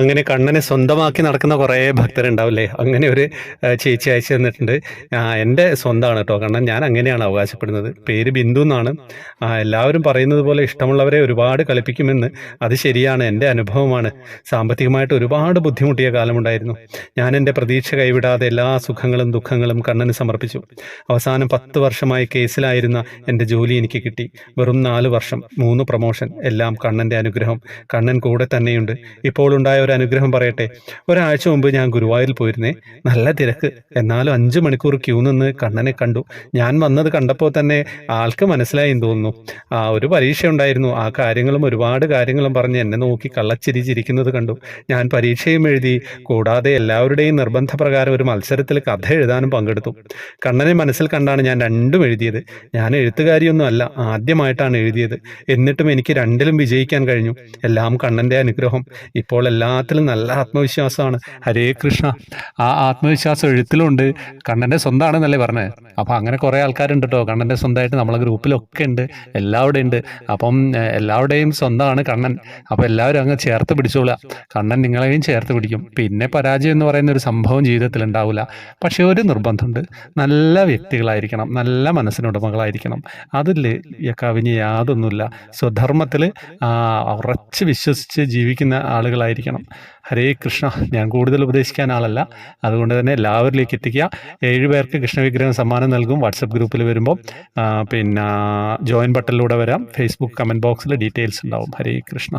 അങ്ങനെ കണ്ണനെ സ്വന്തമാക്കി നടക്കുന്ന കുറേ ഭക്തരുണ്ടാവില്ലേ? അങ്ങനെ ഒരു ചേച്ചി അയച്ചു തന്നിട്ടുണ്ട്. എന്റെ സ്വന്തമാണ് കേട്ടോ കണ്ണൻ. ഞാൻ അങ്ങനെയാണ് അവകാശപ്പെടുന്നത്. പേര് ബിന്ദു എന്നാണ്. എല്ലാവരും പറയുന്നത് പോലെ ഇഷ്ടമുള്ളവരെ ഒരുപാട് കളിപ്പിക്കുമെന്ന്. അത് ശരിയാണ്. എന്റെ അനുഭവമാണ്. സാമ്പത്തികമായിട്ട് ഒരുപാട് ബുദ്ധിമുട്ടിയ കാലമുണ്ടായിരുന്നു. ഞാൻ എന്റെ പ്രതീക്ഷ കൈവിടാതെ എല്ലാ സുഖങ്ങളും ദുഃഖങ്ങളും കണ്ണന് സമർപ്പിച്ചു. അവസാനം പത്ത് വർഷമായി കേസിലായിരുന്ന എന്റെ ജോലി എനിക്ക് കിട്ടി. വെറും നാല് വർഷം മൂന്ന് പ്രൊമോഷൻ എല്ലാം കണ്ണന്റെ അനുഗ്രഹം. കണ്ണൻ കൂടെ തന്നെയുണ്ട്. ഇപ്പോൾ ഉണ്ടായ ഒരു അനുഗ്രഹം പറയട്ടെ. ഒരാഴ്ച മുമ്പ് ഞാൻ ഗുരുവായൂരിൽ പോയിരുന്നേ. നല്ല തിരക്ക്. എന്നാലും അഞ്ച് മണിക്കൂർ ക്യൂ നിന്ന് കണ്ണനെ കണ്ടു. ഞാൻ വന്നത് കണ്ടപ്പോൾ തന്നെ ആൾക്ക് മനസ്സിലായി തോന്നുന്നു. ആ ഒരു പരീക്ഷ ഉണ്ടായിരുന്നു ആ കാര്യങ്ങളും ഒരുപാട് കാര്യങ്ങളും പറഞ്ഞ് എന്നെ നോക്കി കള്ളച്ചിരി ചിരിക്കുന്നത് കണ്ടു. ഞാൻ പരീക്ഷയും എഴുതി. കൂടാതെ എല്ലാവരുടെയും നിർബന്ധപ്രകാരം ഒരു മത്സരത്തിൽ കഥ എഴുതാനും പങ്കെടുത്തു. കണ്ണനെ മനസ്സിൽ കണ്ടാണ് ഞാൻ രണ്ടും എഴുതിയത്. ഞാൻ എഴുത്തുകാരിയൊന്നും അല്ല ആദ്യമായിട്ടാണ് എഴുതിയത്. എന്നിട്ടും എനിക്ക് രണ്ടിലും വിജയിക്കാൻ കഴിഞ്ഞു. എല്ലാം കണ്ണന്റെ അനുഗ്രഹം. ഇപ്പോൾ എല്ലാത്തിലും നല്ല ആത്മവിശ്വാസമാണ്. ഹരേ കൃഷ്ണ. ആ ആത്മവിശ്വാസം എഴുത്തിലുണ്ട്. കണ്ണന്റെ സ്വന്തമാണെന്നല്ലേ പറഞ്ഞത് അപ്പം അങ്ങനെ കുറേ ആൾക്കാരുണ്ട് കേട്ടോ കണ്ണന്റെ സ്വന്തമായിട്ട് നമ്മളെ ഗ്രൂപ്പിലൊക്കെ ഉണ്ട്. എല്ലാവരുടെയും ഉണ്ട്. അപ്പം എല്ലാവരുടെയും സ്വന്തമാണ് കണ്ണൻ. അപ്പം എല്ലാവരും അങ്ങ് ചേർത്ത് പിടിച്ചോളുക. കണ്ണൻ നിങ്ങളെയും ചേർത്ത് പിടിക്കും. പിന്നെ പരാജയം എന്ന് പറയുന്ന ഒരു സംഭവം ജീവിതത്തിൽ ഉണ്ടാവില്ല പക്ഷേ ഒരു നിർബന്ധമുണ്ട്. നല്ല വ്യക്തികളായിരിക്കണം. നല്ല മനസ്സിനുടമകളായിരിക്കണം. അതിൽ കവിഞ്ഞ് യാതൊന്നുമില്ല. സ്വധർമ്മത്തിൽ ഉറച്ച് വിശ്വസിച്ച് ജീവിക്കുന്ന ആളുകളായിരിക്കണം. ഹരേ കൃഷ്ണ. ഞാൻ കൂടുതൽ ഉപദേശിക്കാൻ ആളല്ല. അതുകൊണ്ട് തന്നെ എല്ലാവരിലേക്ക് എത്തിക്കുക. ഏഴ് പേർക്ക് കൃഷ്ണവിഗ്രഹം സമ്മാനം നൽകും. വാട്സപ്പ് ഗ്രൂപ്പിൽ വരുമ്പോൾ പിന്നെ ജോയിൻ ബട്ടണിലൂടെ വരാം. ഫേസ്ബുക്ക് കമന്റ് ബോക്സിൽ ഡീറ്റെയിൽസ് ഉണ്ടാവും. ഹരേ കൃഷ്ണ.